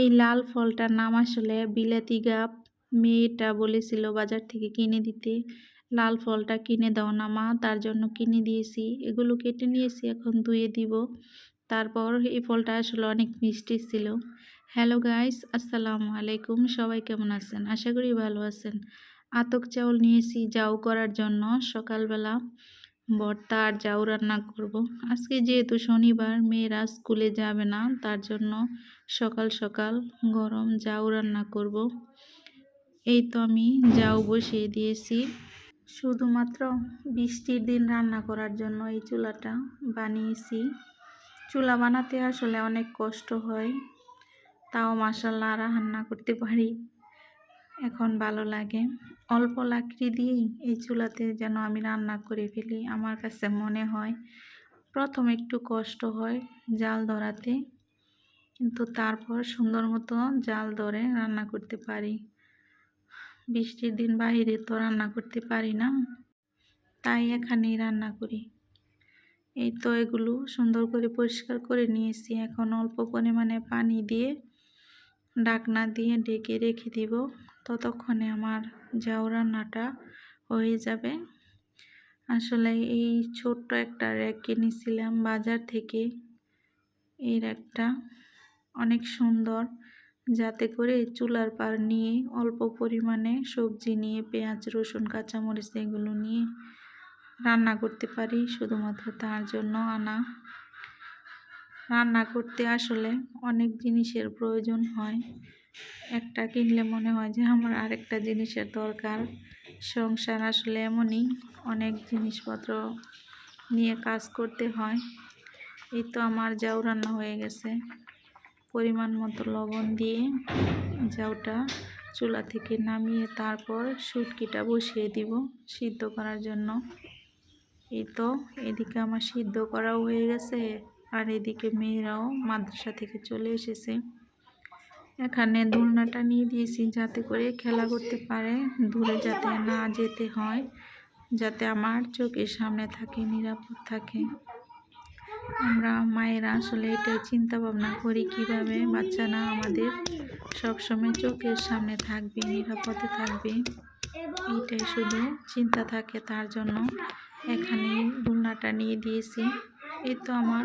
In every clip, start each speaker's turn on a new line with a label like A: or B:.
A: এই লাল ফলটার নাম আসলে বিলাতি গাপ মেয়েটা বলেছিল বাজার থেকে কিনে দিতে। লাল ফলটা কিনে দাও না মা, তার জন্য কিনে দিয়েছি। এগুলো কেটে নিয়েছি, এখন ধুয়ে দিব। তারপর এই ফলটা আসলে অনেক মিষ্টি ছিল। হ্যালো গাইস, আসসালামু আলাইকুম। সবাই কেমন আছেন? আশা করি ভালো আছেন। আতক চাউল নিয়েছি, যাও করার জন্য। সকালবেলা ভর্তা আর যাও রান্না করব। আজকে যেহেতু শনিবার, মেয়েরা স্কুলে যাবে না, তার জন্য সকাল সকাল গরম যাও রান্না করব। এই তো আমি যাও বসিয়ে দিয়েছি শুধুমাত্র বৃষ্টির দিন রান্না করার জন্য এই চুলাটা বানিয়েছি চুলা বানাতে আসলে অনেক কষ্ট হয়, তাও মাসাল্লাহ রান্না করতে পারি এখন ভালো লাগে অল্প লাকড়ি দিয়েই এই চুলাতে যেন আমি রান্না করে ফেলি, আমার কাছে মনে হয়। প্রথম একটু কষ্ট হয় জাল ধরাতে, কিন্তু তারপর সুন্দর মতো জাল ধরে রান্না করতে পারি। বৃষ্টির দিন বাইরে তো রান্না করতে পারি না, তাই এখানেই রান্না করি। এই তো এগুলো সুন্দর করে পরিষ্কার করে নিয়েছি, এখন অল্প পরিমাণে পানি দিয়ে ডাকনা দিয়ে ডেকে রেখে দিব। ততক্ষণে আমার যাও রান্নাটা হয়ে যাবে। আসলে এই ছোট্ট একটা র্যাক কিনেছিলাম বাজার থেকে। এই র্যাকটা অনেক সুন্দর। যাতে করে চুলার পার নিয়ে অল্প পরিমাণে সবজি নিয়ে, পেঁয়াজ, রসুন, কাঁচামরিচ এগুলো নিয়ে রান্না করতে পারি। শুধুমাত্র তার জন্য আনা রান্না করতে আসলে অনেক জিনিসের প্রয়োজন হয়। একটা কিনলে মনে হয় যে আমার আরেকটা জিনিসের দরকার। সংসার আসলে এমনই, অনেক জিনিসপত্র নিয়ে কাজ করতে হয়। এই তো আমার যাও রান্না হয়ে গেছে। পরিমাণ মতো লবণ দিয়ে যাওটা চুলা থেকে নামিয়ে তারপর সুটকিটা বসিয়ে দিব সিদ্ধ করার জন্য। এই তো, এদিকে আমার সিদ্ধ করাও হয়ে গেছে। আর এদিকে মেয়েরাও মাদ্রাসা থেকে চলে এসেছে। এখানে দোলনাটা নিয়ে দিয়েছি যাতে করে খেলা করতে পারে, দূরে যাতে না যেতে হয়, যাতে আমার চোখের সামনে থাকে, নিরাপদ থাকে। আমরা মায়েরা আসলে এটাই চিন্তা ভাবনা করি কীভাবে বাচ্চারা আমাদের সবসময় চোখের সামনে থাকবে, নিরাপদে থাকবে। এইটাই শুধু চিন্তা থাকে তার জন্য। এখানে দোলনাটা নিয়ে দিয়েছি। এই তো আমার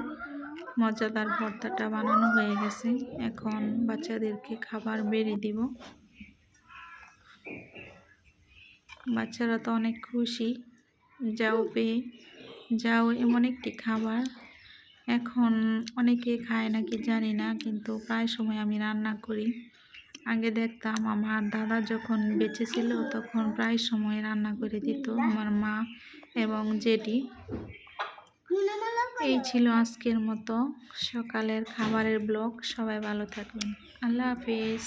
A: মজাদার ভর্তাটা বানানো হয়ে গেছে। এখন বাচ্চাদেরকে খাবার বেড়ে দিব। বাচ্চারা তো অনেক খুশি। যাও পেয়ে, যাও এমন একটি খাবার। এখন অনেকে খায় নাকি জানি না, কিন্তু প্রায় সময় আমি রান্না করি। আগে দেখতাম আমার দাদা যখন বেঁচে ছিল, তখন প্রায় সময় রান্না করে দিত। আমার মা এবং জেডি এই ছিল আজকের মতো সকালের খাবারের ব্লগ। সবাই ভালো থাকবেন। আল্লাহ হাফিজ।